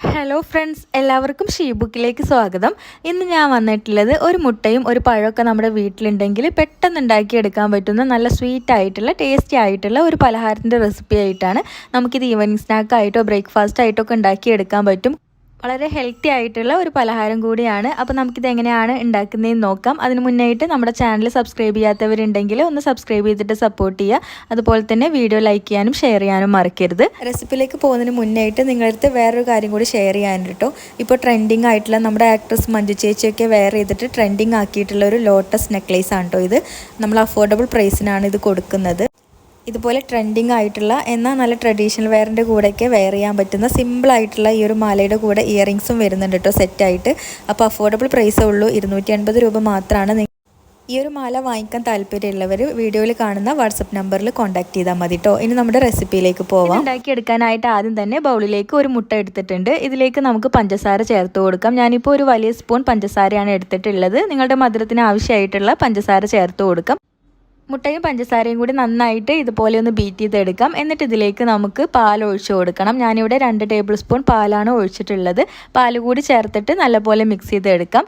Hello friends എല്ലാവർക്കും she ബുക്കിലേക്ക് സ്വാഗതം. ഇന്ന് ഞാൻ വന്നിട്ടുള്ളത് ഒരു മുട്ടയും ഒരു പഴമൊക്കെ നമ്മുടെ വീട്ടിലുണ്ടെങ്കിൽ പെട്ടെന്ന് ഉണ്ടാക്കിയെടുക്കാൻ പറ്റുന്ന നല്ല സ്വീറ്റ് ആയിട്ടുള്ള ടേസ്റ്റി ആയിട്ടുള്ള ഒരു പലഹാരത്തിന്റെ റെസിപ്പി ആയിട്ടാണ് നമുക്കിത് ഈവനിങ് സ്നാക്കായിട്ടോ ബ്രേക്ക്ഫാസ്റ്റ് ആയിട്ടോ ഒക്കെ ഉണ്ടാക്കിയെടുക്കാൻ പറ്റും. വളരെ ഹെൽത്തി ആയിട്ടുള്ള ഒരു പലഹാരം കൂടിയാണ്. അപ്പോൾ നമുക്കിത് എങ്ങനെയാണ് ഉണ്ടാക്കുന്നതെന്ന് നോക്കാം. അതിന് മുന്നായിട്ട് നമ്മുടെ ചാനൽ സബ്സ്ക്രൈബ് ചെയ്യാത്തവരുണ്ടെങ്കിൽ ഒന്ന് സബ്സ്ക്രൈബ് ചെയ്തിട്ട് സപ്പോർട്ട് ചെയ്യുക. അതുപോലെ തന്നെ വീഡിയോ ലൈക്ക് ചെയ്യാനും ഷെയർ ചെയ്യാനും മറക്കരുത്. റെസിപ്പിയിലേക്ക് പോകുന്നതിന് മുന്നായിട്ട് നിങ്ങളടുത്ത് വേറൊരു കാര്യം കൂടി ഷെയർ ചെയ്യാൻ കേട്ടോ ഇപ്പോൾ ട്രെൻഡിങ് ആയിട്ടുള്ള നമ്മുടെ ആക്ട്രസ് മഞ്ജു ചേച്ചിയൊക്കെ വെയർ ചെയ്തിട്ട് ട്രെൻഡിങ് ആക്കിയിട്ടുള്ള ഒരു ലോട്ടസ് നെക്ലേസ് ആണ് കേട്ടോ ഇത്. നമ്മൾ അഫോർഡബിൾ പ്രൈസിനാണ് ഇത് കൊടുക്കുന്നത്. ഇതുപോലെ ട്രെൻഡിങ് ആയിട്ടുള്ള എന്നാൽ നല്ല ട്രഡീഷണൽ വെയറിന്റെ കൂടെയൊക്കെ വെയർ ചെയ്യാൻ പറ്റുന്ന സിമ്പിൾ ആയിട്ടുള്ള ഈ ഒരു മാലയുടെ കൂടെ ഇയറിങ്സും വരുന്നുണ്ട് കേട്ടോ സെറ്റായിട്ട് അപ്പോൾ അഫോർഡബിൾ പ്രൈസേ ഉള്ളൂ ഇരുന്നൂറ്റി അൻപത് രൂപ മാത്രമാണ് ഈ ഒരു മാല വാങ്ങിക്കാൻ താല്പര്യമുള്ളവർ വീഡിയോയിൽ കാണുന്ന വാട്സപ്പ് നമ്പറിൽ കോൺടാക്ട് ചെയ്താൽ മതി കേട്ടോ. ഇനി നമ്മുടെ റെസിപ്പിയിലേക്ക് പോവാം. ഉണ്ടാക്കിയെടുക്കാനായിട്ട് ആദ്യം തന്നെ ബൗളിലേക്ക് ഒരു മുട്ട എടുത്തിട്ടുണ്ട്. ഇതിലേക്ക് നമുക്ക് പഞ്ചസാര ചേർത്ത് കൊടുക്കാം. ഞാനിപ്പോൾ ഒരു വലിയ സ്പൂൺ പഞ്ചസാരയാണ് എടുത്തിട്ടുള്ളത്. നിങ്ങളുടെ മധുരത്തിന് ആവശ്യമായിട്ടുള്ള പഞ്ചസാര ചേർത്ത് കൊടുക്കാം. മുട്ടയും പഞ്ചസാരയും കൂടി നന്നായിട്ട് ഇതുപോലെ ഒന്ന് ബീറ്റ് ചെയ്തെടുക്കാം. എന്നിട്ട് ഇതിലേക്ക് നമുക്ക് പാൽ ഒഴിച്ചു കൊടുക്കണം. ഞാനിവിടെ രണ്ട് ടേബിൾ സ്പൂൺ പാലാണ് ഒഴിച്ചിട്ടുള്ളത്. പാൽ കൂടി ചേർത്തിട്ട് നല്ലപോലെ മിക്സ് ചെയ്തെടുക്കാം.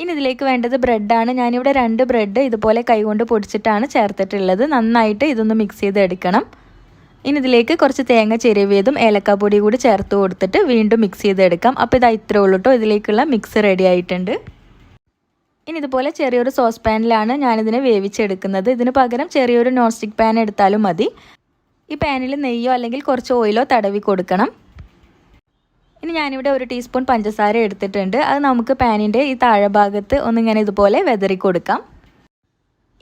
ഇനി ഇതിലേക്ക് വേണ്ടത് ബ്രെഡാണ് ഞാനിവിടെ രണ്ട് ബ്രെഡ് ഇതുപോലെ കൈകൊണ്ട് പൊടിച്ചിട്ടാണ് ചേർത്തിട്ടുള്ളത്. നന്നായിട്ട് ഇതൊന്ന് മിക്സ് ചെയ്തെടുക്കണം. ഇനി ഇതിലേക്ക് കുറച്ച് തേങ്ങ ചെരുവിയതും ഏലക്കാപ്പൊടി കൂടി ചേർത്ത് കൊടുത്തിട്ട് വീണ്ടും മിക്സ് ചെയ്തെടുക്കാം. അപ്പോൾ ഇതാ ഇത്രേ ഉള്ളൂ കേട്ടോ ഇതിലേക്കുള്ള മിക്സ് റെഡി ആയിട്ടുണ്ട്. ഇനി ഇതുപോലെ ചെറിയൊരു സോസ് പാനിലാണ് ഞാനിതിനെ വേവിച്ചെടുക്കുന്നത്. ഇതിന് പകരം ചെറിയൊരു നോൺ സ്റ്റിക്ക് പാൻ എടുത്താലും മതി. ഈ പാനിൽ നെയ്യോ അല്ലെങ്കിൽ കുറച്ച് ഓയിലോ തടവി കൊടുക്കണം. ഇനി ഞാനിവിടെ ഒരു ടീസ്പൂൺ പഞ്ചസാര എടുത്തിട്ടുണ്ട്. അത് നമുക്ക് പാനിന്റെ ഈ താഴെഭാഗത്ത് ഒന്നിങ്ങനെ ഇതുപോലെ വെതറി കൊടുക്കാം.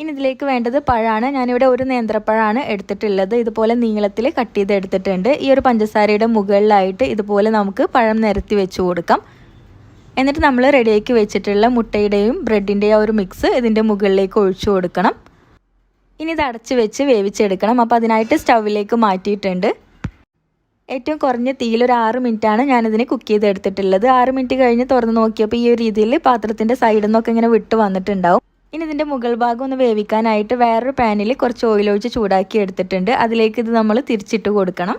ഇനി ഇതിലേക്ക് വേണ്ടത് പഴമാണ് ഞാനിവിടെ ഒരു നേന്ത്രപ്പഴമാണ് എടുത്തിട്ടുള്ളത്. ഇതുപോലെ നീളത്തിൽ കട്ട് ചെയ്ത് എടുത്തിട്ടുണ്ട് ഈ ഒരു പഞ്ചസാരയുടെ മുകളിലായിട്ട് ഇതുപോലെ നമുക്ക് പഴം നിരത്തി വെച്ച് കൊടുക്കാം. എന്നിട്ട് നമ്മൾ റെഡിയാക്കി വെച്ചിട്ടുള്ള മുട്ടയുടെയും ബ്രെഡിന്റെയും ആ ഒരു മിക്സ് ഇതിന്റെ മുകളിലേക്ക് ഒഴിച്ചു കൊടുക്കണം. ഇനി ഇത് അടച്ച് വെച്ച് വേവിച്ചെടുക്കണം. അപ്പോൾ അതിനായിട്ട് സ്റ്റൗവിലേക്ക് മാറ്റിയിട്ടുണ്ട്. ഏറ്റവും കുറഞ്ഞ തീയിൽ ഒരു ആറ് മിനിറ്റാണ് ഞാനിതിനെ കുക്ക് ചെയ്തെടുത്തിട്ടുള്ളത്. ആറ് മിനിറ്റ് കഴിഞ്ഞ് തുറന്ന് നോക്കിയപ്പോൾ ഈ ഒരു രീതിയിൽ പാത്രത്തിന്റെ സൈഡിൽ നിന്നൊക്കെ ഇങ്ങനെ വിട്ട് വന്നിട്ടുണ്ടാവും. ഇനി ഇതിന്റെ മുകൾ ഭാഗം ഒന്ന് വേവിക്കാനായിട്ട് വേറൊരു പാനിൽ കുറച്ച് ഓയിൽ ഒഴിച്ച് ചൂടാക്കി എടുത്തിട്ടുണ്ട്. അതിലേക്ക് ഇത് നമ്മൾ തിരിച്ചിട്ട് കൊടുക്കണം.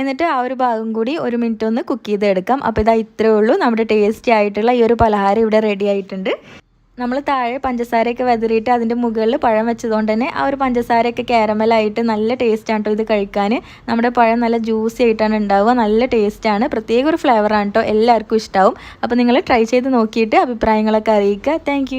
എന്നിട്ട് ആ ഒരു ഭാഗം കൂടി ഒരു മിനിറ്റ് ഒന്ന് കുക്ക് ചെയ്തെടുക്കാം. അപ്പോൾ ഇതാ ഇത്രയേ ഉള്ളൂ. നമ്മുടെ ടേസ്റ്റി ആയിട്ടുള്ള ഈ ഒരു പലഹാരം ഇവിടെ റെഡി ആയിട്ടുണ്ട്. നമ്മൾ താഴെ പഞ്ചസാരയൊക്കെ വെതറിയിട്ട് അതിന്റെ മുകളിൽ പഴം വെച്ചതുകൊണ്ട് തന്നെ ആ ഒരു പഞ്ചസാരയൊക്കെ കാരമലായിട്ട് നല്ല ടേസ്റ്റാണ് കേട്ടോ ഇത് കഴിക്കാൻ നമ്മുടെ പഴം നല്ല ജ്യൂസി ആയിട്ടാണ് ഉണ്ടാവുക. നല്ല ടേസ്റ്റാണ് പ്രത്യേക ഒരു ഫ്ലേവറാണ് കേട്ടോ എല്ലാവർക്കും ഇഷ്ടമാവും അപ്പോൾ നിങ്ങൾ ട്രൈ ചെയ്ത് നോക്കിയിട്ട് അഭിപ്രായങ്ങളൊക്കെ അറിയിക്കുക. താങ്ക്